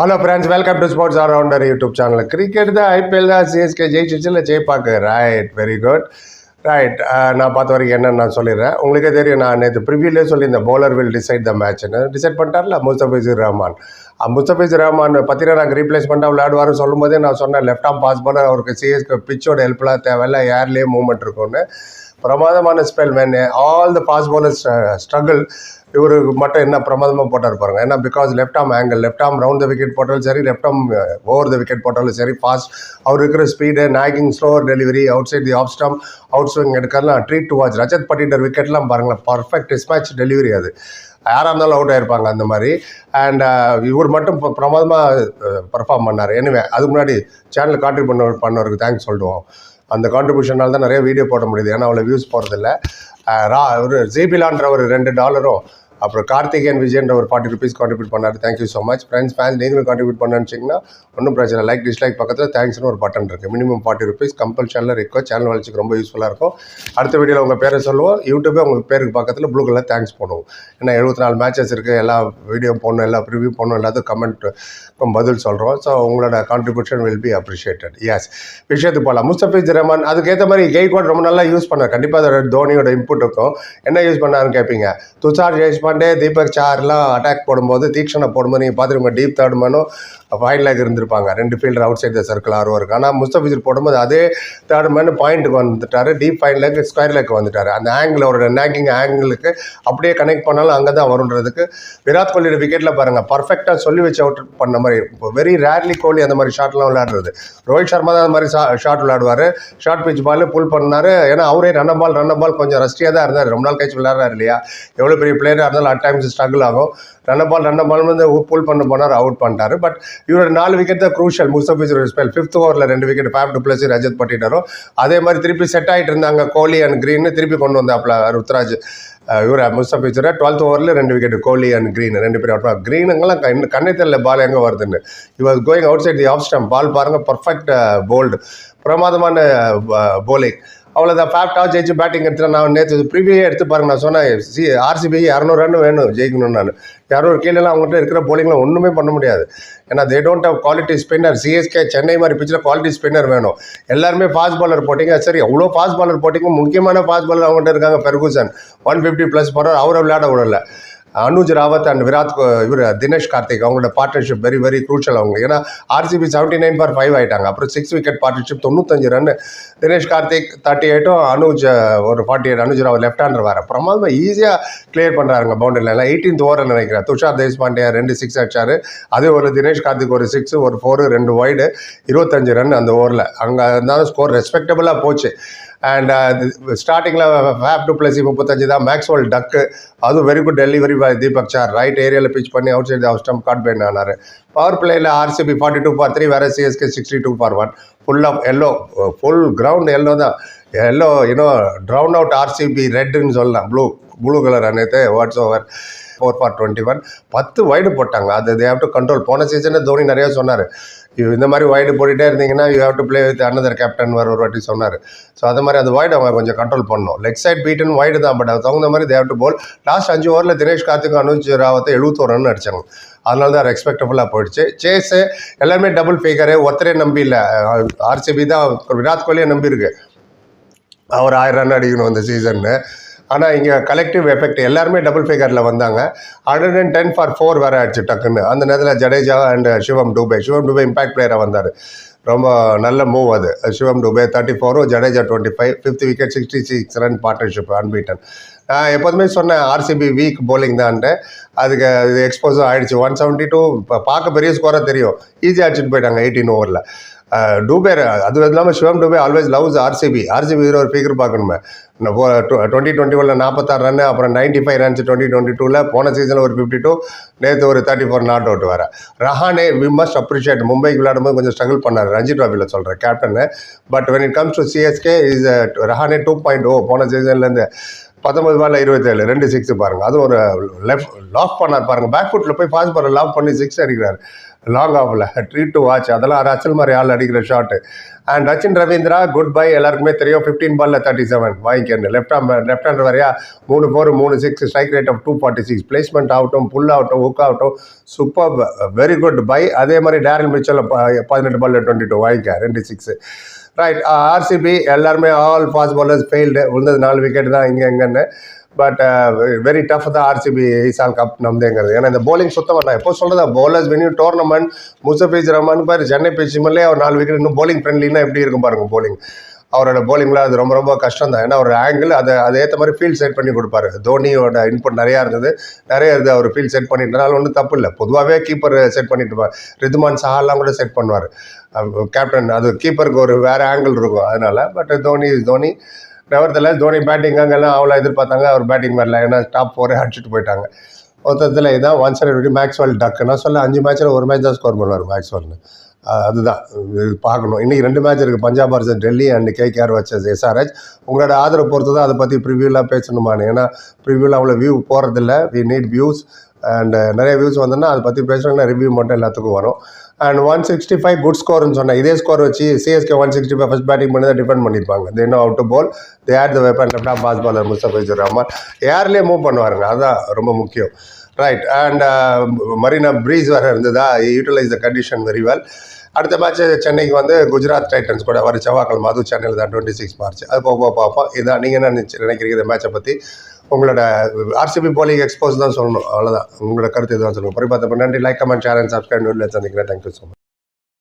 Hello friends welcome to sports allrounder YouTube channel cricket தான் IPL தான் CSK ஜெயிச்சிச்சு இல்லை ஜெயிப்பாக்கு ரைட் வெரி குட் ரைட் நான் பார்த்த வரைக்கும் என்னன்னு நான் சொல்லிடுறேன். உங்களுக்கே தெரியும் நான் நேற்று ப்ரிவியூலே சொல்லியிருந்தேன் போலர் வில் டிசைட் த மேட்ச்னு டிசைட் பண்ணிட்டார்ல முஸ்தபிசூர் ரஹ்மான் முஸ்தபிசூர் ரஹ்மான் பற்றின நாங்கள் ரீப்ளேஸ்மெண்ட்டாக விளையாடுவார்னு சொல்லும்போதே நான் சொன்னேன் லெஃப்ட் ஆம் பாஸ் பண்ண அவருக்கு சிஎஸ்கே பிச்சோட ஹெல்ப்லாம் தேவையில்ல ஏர்லேயே மூவ்மெண்ட் இருக்கும்னு. பிரமாதமான spell man all the pace bowlers struggle இவரு மட்டும் என்ன பிரமாதமாக போட்டார் பாருங்க. ஏன்னா because left arm angle left arm round the wicket போட்டாலும் சரி left arm over the wicket போட்டாலும் சரி ஃபாஸ்ட் அவர் இருக்கிற speed nagging slower delivery outside the off stump outswing எடுக்கலாம் treat to watch Rajat Patidar விக்கெட்லாம் பாருங்களேன் பர்ஃபெக்ட் மேட்ச் டெலிவரி அது. யாராக இருந்தாலும் அவுட் ஆயிருப்பாங்க அந்த மாதிரி. அண்ட் uh, இவர் மட்டும் பிரமாதமாக பர்ஃபார்ம் uh, பண்ணார். எனவே அதுக்கு முன்னாடி சேனல் கான்ட்ரிபியூட் பண்ண பண்ணவருக்கு தேங்க்ஸ் சொல்லுவோம். அந்த கான்ட்ரிபியூஷனால் தான் நிறைய வீடியோ போட முடியுது. ஏன்னா அவ்வளோ வியூஸ் போகிறதில்ல ரா ஒரு ஜேபிலான்ற ஒரு ரெண்டு டாலரும் அப்புறம் கார்த்திகேயன் விஜயன்ற ஒரு ஃபார்ட்டி ருபீஸ் கான்ட்ரிபியூட் பண்ணார். Thank you so much friends fans நீங்களும் கான்ட்ரிபியூட் பண்ணாச்சிங்கன்னா ஒன்றும் பிரச்சனை லைக் டிஸ்லைக் பக்கத்தில் தேங்க்ஸ்னு ஒரு பட்டன் இருக்குது மினிமம் ஃபார்ட்டி ருபீஸ் கம்பல்ஷனில் இருக்கோ சேனல் வளர்ச்சிக்கு ரொம்ப யூஸ்ஃபுல்லாக இருக்கும். அடுத்த வீடியோவில் உங்கள் பேரை சொல்லுவோம். யூடியூபே உங்கள் பேருக்கு பக்கத்தில் ப்ளூ கலர் தேங்க்ஸ் போடுவோம். ஏன்னா எழுபத்தி நாலு மேட்சஸ் இருக்குது எல்லா வீடியோ போடணும் எல்லா ப்ரிவியூ போடணும் எல்லாத்துக்கும் கமெண்ட் பதில் சொல்கிறோம் ஸோ உங்களோட contribution will be appreciated yes விஷயத்துக்கு போகலாம். முஸ்தபிஸ் ரஹ்மான் அதுக்கேற்ற மாதிரி கெய்கோட் ரொம்ப நல்லா யூஸ் பண்ணார். கண்டிப்பாக அதோட தோனியோட இன்புட் இருக்கும் என்ன யூஸ் பண்ணாருன்னு கேட்பீங்க துஷார் பாண்டே தீபக் சார்லாம் அட்டாக் போடும்போது தீக்ஷனை போடும்போது நீங்கள் பார்த்துருங்க டீப் தேர்ட் மேனும் ஃபைன் லேக் இருந்திருப்பாங்க. ரெண்டு fielder outside the circle ஆர்வம் இருக்குது ஆனால் முஸ்தபிசர் போடும்போது அதே தேர்ட் மேன் பாயிண்ட்டுக்கு வந்துட்டார். Deep fine leg square leg வந்துட்டார். அந்த ஆங்கிள் அவரோட நேக்கிங் ஆங்கிளுக்கு அப்படியே கனெக்ட் பண்ணாலும் அங்கே தான் வருன்றதுக்கு விராட் கோலியோட விக்கெட்டில் பாருங்கள் பர்ஃபெக்டாக சொல்லி வச்சு அவுட் பண்ண மாதிரி இப்போ வெரி ரேர்லி கோலி அந்த மாதிரி ஷாட்லாம் விளையாடுறது. ரோஹித் சர்மா தான் அந்த மாதிரி ஷாட் விளையாடுவார். ஷார்ட் பிச் பால் புல் பண்ணார். ஏன்னா அவரே ரன்ன பால் ரன் பால் கொஞ்சம் ரஸ்டியாக தான் இருந்தார். ரொம்ப நாள் கழிச்சு விளையாடுறாரு இல்லையா? எவ்வளோ பெரிய பிளேயராக இருந்தாலும் அட் டைம்ஸ் ஸ்ட்ரகிள் ஆகும். ரன் பால் ரன் பால் வந்து புல் பண்ண போனார் அவுட் பண்ணிட்டாரு. பட் இவரோட நாலு விக்கெட் தான் க்ரூஷியல் முஸ்தபிஸ் ஸ்பெல் ஃபிஃப்த் ஓவரில் ரெண்டு wicket Faf du Plessis Rajat பட்டிட்டாரோ. அதே மாதிரி திருப்பி செட் ஆகிட்டு இருந்தாங்க கோலி அண்ட் க்ரீன் திருப்பி கொண்டு வந்தாப்ல ருத்ராஜ். இவர் முஸ்தபிச்சரை டுவெல்த் ஓவரில் ரெண்டு விக்கெட் கோலி அண்ட் க்ரீன் ரெண்டு பேரும் அவுட் க்ரீனுங்கெல்லாம் கண் கண்ணே தெரியல பால் எங்கே வருதுன்னு. இவர் going outside the off stump ball பாருங்கள் பர்ஃபெக்ட் போல்டு பிரமாதமான போலிங் அவ்வளோதான் ஃபேப்டாக ஜெயிச்சு பேட்டிங் எடுத்துட்டு நான் நேற்று ப்ரீவியே எடுத்து பாருங்க நான் சொன்னேன் சி ஆர்சிபி இரநூறு ரன் வேணும் ஜெயிக்கணும் நான். இரநூறு கீழெல்லாம் அவங்ககிட்ட இருக்கிற போலிங்லாம் ஒன்றுமே பண்ண முடியாது. ஏன்னா they don't have quality spinner CSK Chennai மாதிரி பிச்சில் குவாலிட்டி ஸ்பின்னர் வேணும். எல்லாருமே ஃபாஸ்ட் பாலர் போட்டிங்க. சரி அவ்வளோ ஃபாஸ்ட் பாலர் போட்டிங்க. முக்கியமான ஃபாஸ்ட் பாலர் அவங்ககிட்ட இருக்காங்க பெர்குசன் ஒன் ஃபிஃப்டி ப்ளஸ் போகிறார் அவரை விளையாட விடல. அனுஜ் ராவத் அண்ட் விராட் இவர் தினேஷ் கார்த்திக் அவங்களோட பார்ட்னர்ஷிப் வெரி வெரி க்ரூஷியல் அவங்க. ஏன்னா RCB seventy nine for five ஆகிட்டாங்க அப்புறம் சிக்ஸ் விக்கெட் பார்ட்னர்ஷிப் தொண்ணூத்தஞ்சு ரன் தினேஷ் கார்த்திக் தேர்ட்டி எயிட்டும் அனுஜ் ஒரு forty eight Anuj Rawat left hander வேறு பிரமாதமாக ஈஸியாக கிளியர் பண்ணுறாங்க பவுண்டரியில் எல்லாம் எயிட்டீன்த் ஓவரில் நினைக்கிறேன். துஷார் தேஷ்பாண்டியா ரெண்டு சிக்ஸ் அடிச்சார். அதே ஒரு தினேஷ் கார்த்திக் ஒரு சிக்ஸ் ஒரு ஃபோரு ரெண்டு ஒய்டு இருபத்தஞ்சு ரன் அந்த ஓவரில் அங்கே இருந்தாலும் ஸ்கோர் ரெஸ்பெக்டபுளாக போச்சு. அண்ட் ஸ்டார்டிங்கில் ஃபேப் டூ ப்ளஸ் முப்பத்தஞ்சு தான் மேக்ஸ்வல் டக்கு அதுவும் very good delivery by Deepak Chahar right ஏரியாவில் பிச் பண்ணி அவுட் சைட் ஹவுஸ் ஸ்டம் காட் பேன் ஆனார் power பிளேயில் RCB forty two for three வேறு CSK sixty two for one full of yellow full ground yellow தான். Yellow you know drown out RCB ரெட்டுன்னு சொல்லலாம் blue blue colour அனைத்து what's over four for twenty one பத்து wide போட்டாங்க. அது they have to control போன சீசனில் தோனி நிறையா சொன்னார். இந்த மாதிரி வைடு போட்டுகிட்டே இருந்தீங்கன்னா you have to play with another captain வர ஒரு வாட்டி சொன்னார். ஸோ அது மாதிரி அந்த வைடு அவங்க கொஞ்சம் கண்ட்ரோல் பண்ணணும். லெக் சைட் பீட்டன் வைடு தான் பட் அது தகுந்த மாதிரி தேவ் டு போல் லாஸ்ட் அஞ்சு ஓவரில் தினேஷ் கார்த்திக் அனுஜ் ராவத்தை எழுபத்தோரு ரன் அடிச்சாங்க. அதனால தான் ரெஸ்பெக்டபுளாக போயிடுச்சு. சேஸு எல்லாருமே டபுள் ஃபிகரு ஒருத்தரே நம்பி இல்லை. ஆர்சிபி தான் விராட் கோலியை நம்பியிருக்கு. அவர் ஆயிரம் ரன் அடிக்கணும் இந்த சீசன்னு ஆனால் இங்கே கலெக்டிவ் எஃபெக்ட் எல்லாருமே டபுள் ஃபிகரில் வந்தாங்க. Hundred and ten for four வேறு ஆயிடுச்சு டக்குன்னு. அந்த நேரத்தில் ஜடேஜா அண்ட் சிவம் டூபே. சிவம் டூபே இம்பாக்ட் பிளேயராக வந்தார். ரொம்ப நல்ல மூவ் அது. Shivam Dube thirty ஃபோரும் Jadeja twenty five fifth wicket sixty six run partnership unbeaten நான் எப்போதுமே சொன்னேன் ஆர்சிபி வீக் போலிங் தான்ட்டு அதுக்கு அது எக்ஸ்போஸும் ஆயிடுச்சு. ஒன் செவன்ட்டி டூ இப்போ பார்க்க பெரிய ஸ்கோராக தெரியும். ஈஸியாக அடிச்சுட்டு போயிட்டாங்க எயிட்டீன் ஓவரில் டூபே அது இல்லாமல் Shivam Dube always loves RCB RCB ஒரு ஃபிகர் பார்க்கணுமே. டுவெண்ட்டி டுவெண்ட்டி ஒனில் நாற்பத்தாறு ரன் அப்புறம் ninety five runs twenty twenty டூவில் போன சீசனில் ஒரு ஃபிஃப்டி டூ நேற்று ஒரு தேர்ட்டி ஃபோர் நாட் அவுட் வர. ரஹானே வி மஸ்ட் அப்ரிஷியேட் மும்பைக்கு விளையாடும்போது கொஞ்சம் ஸ்ட்ரகிள் பண்ணார். ரஞ்சி ட்ராஃபியில் சொல்கிறேன் captain but when it comes to CSK is Rahane two point O போன சீசன்லேருந்து பத்தொன்பது பால்ல இருபத்தேழு ரெண்டு சிக்ஸ் பாருங்க. அது ஒரு லெஃப்ட் லாக் பண்ணார் பாருங்க. பேக் ஃபுட்டில் போய் ஃபாஸ்ட் பால் லாக் பண்ணி சிக்ஸ் அடிக்கிறார். லாங் ஆஃபில் ட்ரீட் டு வாட்ச் அதெல்லாம் ரச்சல் மாதிரி ஆள் அடிக்கிற shot and Rachin Ravindra good bye எல்லாருக்குமே தெரியும். ஃபிஃப்டீன் பாலில் தேர்ட்டி செவன் வாங்கிக்கணும் லெஃப்ட் ஹேம் லெஃப்ட் ஹேண்டர் வரையா மூணு ஃபோர் மூணு six strike rate of two forty six placement ஆகட்டும் புல் ஆகட்டும் ஹுக் ஆகட்டும் சூப்பர் வெரி குட் பை அதே மாதிரி டேரல் மிச்சல் பதினெட்டு பாலில் டுவெண்ட்டி டூ வாங்கிக்க ரெண்டு சிக்ஸ் ரைட் ஆர்சிபி uh, எல்லாருமே ஆல் ஃபாஸ்ட் பாலர்ஸ் ஃபெயில்டு விழுந்தது நாலு விக்கெட் தான் இங்கே எங்கன்னு பட் வெரி uh, டஃப் தான் ஆர்சிபி ஈசால் கப் நம்தேங்கிறது ஏன்னா இந்த போலிங் சுத்தமாக நான் எப்போ சொல்கிறதா bowlers when tournament Mustafizur Rahman பாரு சென்னை பிச்சுமல்லே அவர் நாலு விக்கெட் இன்னும் போலிங் ஃப்ரெண்ட்லினா எப்படி இருக்கும் பாருங்க போலிங் அவரோட போலிங்லாம் அது ரொம்ப ரொம்ப கஷ்டம் தான் ஏன்னா ஒரு ஆங்கிள் அதை அதை ஏற்ற மாதிரி ஃபீல்ட் செட் பண்ணி கொடுப்பாரு. தோனியோட இன்புட் நிறையா இருந்தது. நிறைய இது அவர் ஃபீல்ட் செட் பண்ணிட்டனால ஒன்றும் தப்பு இல்லை. பொதுவாகவே கீப்பர் செட் பண்ணிட்டு இருப்பார். ரிதுமான் சஹாலாம் கூட செட் பண்ணுவார். கேப்டன் அது கீப்பருக்கு ஒரு வேறு ஆங்கிள் இருக்கும் அதனால. But Dhoni Dhoni nevertheless Dhoni batting அங்கெல்லாம் அவ்வளோ எதிர்பார்த்தாங்க. அவர் பேட்டிங் வரல. ஏன்னா டாப் ஃபோரே அடிச்சுட்டு போயிட்டாங்க. மொத்தத்தில் இதான் ஒன் சைடு மேக்ஸ்வெல் டக்குன்னா சொல்ல அஞ்சு மேட்ச்சில் ஒரு மேட்ச் தான் ஸ்கோர் பண்ணுவார் மேக்ஸ்வெல்னு அதுதான். பார்க்கணும். இன்றைக்கி ரெண்டு மேட்ச் இருக்குது Punjab versus Delhi and KKR versus SRH உங்களோட ஆதரவு பொறுத்து தான் அதை பற்றி ப்ரிவியூலாம் பேசணுமான்னு. ஏன்னா ப்ரிவியூவில் அவ்வளோ வியூ போகிறதில்ல வி நீட் வியூஸ் அண்ட் நிறைய வியூஸ் வந்தோன்னா அதை பற்றி பேசணும்னா ரிவ்யூ மட்டும் எல்லாத்துக்கும் வரும். And one sixty five good ஸ்கோர்னு சொன்னேன். இதே ஸ்கோர் வச்சு CSK one sixty five first batting பண்ணி தான் டிஃபெண்ட் பண்ணியிருப்பாங்க. They know out ball they are the weapon left off pace bowler Mustafizur Rahman ஏர்லேயே move பண்ணுவாருங்க. அதுதான் ரொம்ப முக்கியம். ரைட் அண்ட் மரீனா ப்ரீஸ் வேறு இருந்ததா? Utilise the condition very well அடுத்த மேட்ச் சென்னைக்கு வந்து குஜராத் டைட்டன்ஸ் கூட வர செவ்வாய்க்கிழமை அதுவும் சென்னையில் தான் டுவெண்ட்டி சிக்ஸ் மார்ச். அது போக போக பார்ப்போம். இதான் நீங்கள் என்ன நினைக்கிறீங்க இந்த மேட்சை பற்றி உங்களோட ஆர்சிபி போலிங் எக்ஸ்போஸ் தான் சொல்லணும். அவ்வளோதான் உங்களோட கருத்து இதுதான் சொல்லுங்கள் பரி நன்றி. Like comment share and subscribe சந்திக்கிறேன். Thank you so much